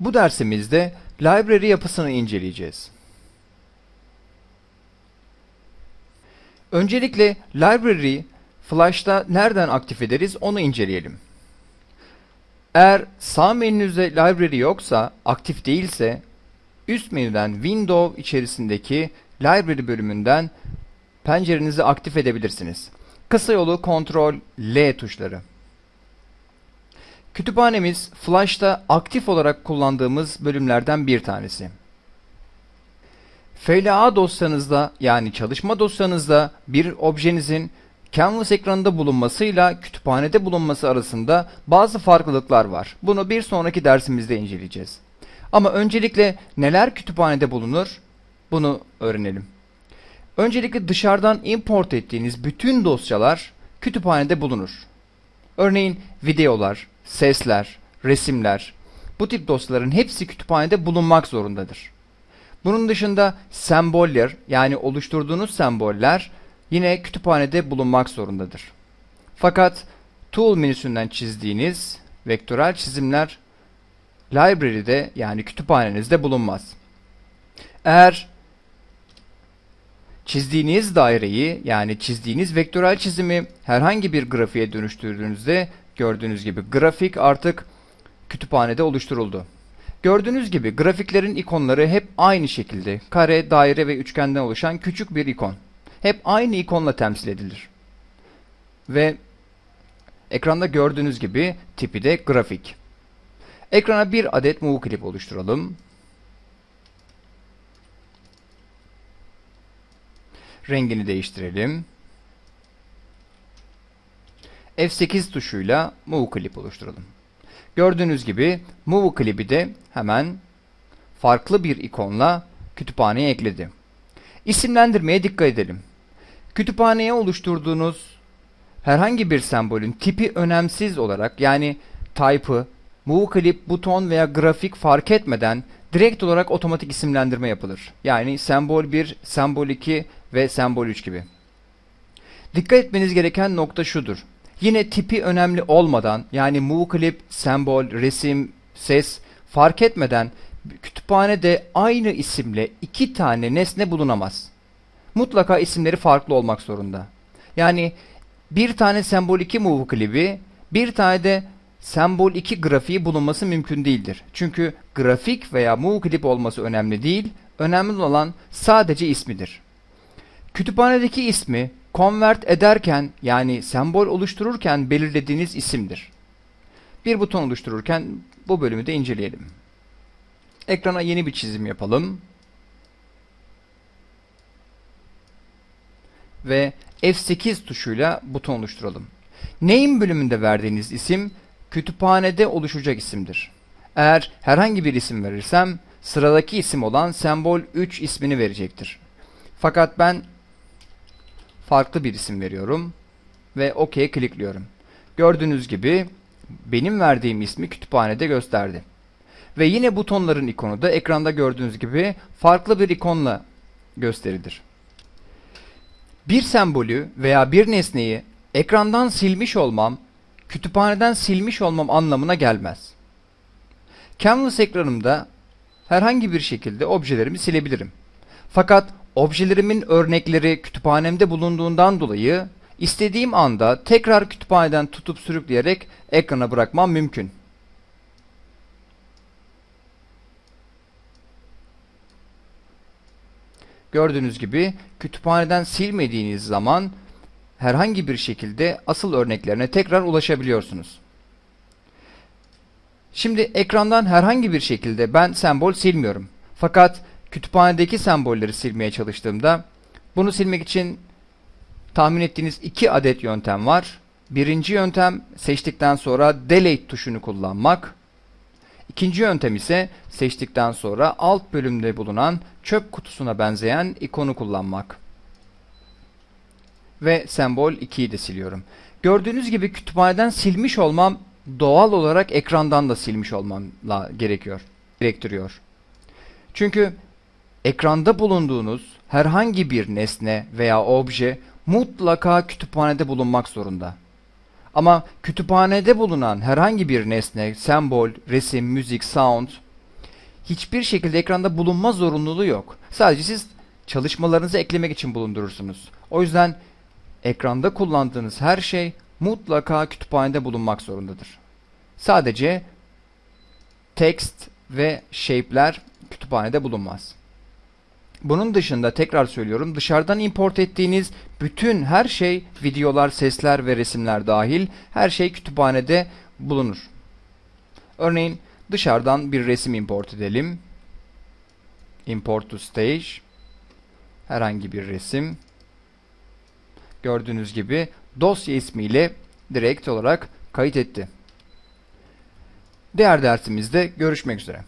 Bu dersimizde library yapısını inceleyeceğiz. Öncelikle library Flash'ta nereden aktif ederiz onu inceleyelim. Eğer sağ menünüzde library yoksa, aktif değilse üst menüden Window içerisindeki library bölümünden pencerenizi aktif edebilirsiniz. Kısa yolu Ctrl L tuşları. Kütüphanemiz Flash'ta aktif olarak kullandığımız bölümlerden bir tanesi. FLA dosyanızda yani çalışma dosyanızda bir objenizin Canvas ekranında bulunmasıyla kütüphanede bulunması arasında bazı farklılıklar var. Bunu bir sonraki dersimizde inceleyeceğiz. Ama öncelikle neler kütüphanede bulunur? Bunu öğrenelim. Öncelikle dışarıdan import ettiğiniz bütün dosyalar kütüphanede bulunur. Örneğin videolar, sesler, resimler, bu tip dosyaların hepsi kütüphanede bulunmak zorundadır. Bunun dışında semboller yani oluşturduğunuz semboller yine kütüphanede bulunmak zorundadır. Fakat Tool menüsünden çizdiğiniz vektörel çizimler library'de yani kütüphanenizde bulunmaz. Eğer çizdiğiniz daireyi yani çizdiğiniz vektörel çizimi herhangi bir grafiğe dönüştürdüğünüzde gördüğünüz gibi grafik artık kütüphanede oluşturuldu. Gördüğünüz gibi grafiklerin ikonları hep aynı şekilde kare, daire ve üçgenden oluşan küçük bir ikon. Hep aynı ikonla temsil edilir. Ve ekranda gördüğünüz gibi tipi de grafik. Ekrana bir adet move clip oluşturalım. Rengini değiştirelim. F8 tuşuyla move clip oluşturalım. Gördüğünüz gibi Move Clip'i de hemen farklı bir ikonla kütüphaneye ekledi. İsimlendirmeye dikkat edelim. Kütüphaneye oluşturduğunuz herhangi bir sembolün tipi önemsiz olarak yani type'ı, Move Clip, buton veya grafik fark etmeden direkt olarak otomatik isimlendirme yapılır. Yani sembol 1, sembol 2 ve sembol 3 gibi. Dikkat etmeniz gereken nokta şudur. Yine tipi önemli olmadan yani clip, sembol, resim, ses fark etmeden kütüphanede aynı isimle iki tane nesne bulunamaz. Mutlaka isimleri farklı olmak zorunda. Yani bir tane sembol 2 move clip'i, bir tane de sembol 2 grafiği bulunması mümkün değildir. Çünkü grafik veya move clip olması önemli değil, önemli olan sadece ismidir. Kütüphanedeki ismi convert ederken yani sembol oluştururken belirlediğiniz isimdir. Bir buton oluştururken bu bölümü de inceleyelim. Ekrana yeni bir çizim yapalım. Ve F8 tuşuyla buton oluşturalım. Name bölümünde verdiğiniz isim kütüphanede oluşacak isimdir. Eğer herhangi bir isim verirsem sıradaki isim olan sembol 3 ismini verecektir. Fakat ben farklı bir isim veriyorum ve OK'ye klikliyorum. Gördüğünüz gibi benim verdiğim ismi kütüphanede gösterdi. Ve yine butonların ikonu da ekranda gördüğünüz gibi farklı bir ikonla gösterilir. Bir sembolü veya bir nesneyi ekrandan silmiş olmam, kütüphaneden silmiş olmam anlamına gelmez. Canvas ekranımda herhangi bir şekilde objelerimi silebilirim. Fakat objelerimin örnekleri kütüphanemde bulunduğundan dolayı istediğim anda tekrar kütüphaneden tutup sürükleyerek ekrana bırakmam mümkün. Gördüğünüz gibi kütüphaneden silmediğiniz zaman herhangi bir şekilde asıl örneklerine tekrar ulaşabiliyorsunuz. Şimdi ekrandan herhangi bir şekilde ben sembol silmiyorum. Fakat kütüphanedeki sembolleri silmeye çalıştığımda bunu silmek için tahmin ettiğiniz iki adet yöntem var. Birinci yöntem seçtikten sonra delete tuşunu kullanmak. İkinci yöntem ise seçtikten sonra alt bölümde bulunan çöp kutusuna benzeyen ikonu kullanmak. Ve sembol 2'yi de siliyorum. Gördüğünüz gibi kütüphaneden silmiş olmam doğal olarak ekrandan da silmiş olmamla gerekiyor, gerektiriyor. Çünkü ekranda bulunduğunuz herhangi bir nesne veya obje mutlaka kütüphanede bulunmak zorunda. Ama kütüphanede bulunan herhangi bir nesne, sembol, resim, müzik, sound hiçbir şekilde ekranda bulunma zorunluluğu yok. Sadece siz çalışmalarınızı eklemek için bulundurursunuz. O yüzden ekranda kullandığınız her şey mutlaka kütüphanede bulunmak zorundadır. Sadece text ve shape'ler kütüphanede bulunmaz. Bunun dışında tekrar söylüyorum dışarıdan import ettiğiniz bütün her şey videolar, sesler ve resimler dahil her şey kütüphanede bulunur. Örneğin dışarıdan bir resim import edelim. Import to stage. Herhangi bir resim. Gördüğünüz gibi dosya ismiyle direkt olarak kayıt etti. Diğer dersimizde görüşmek üzere.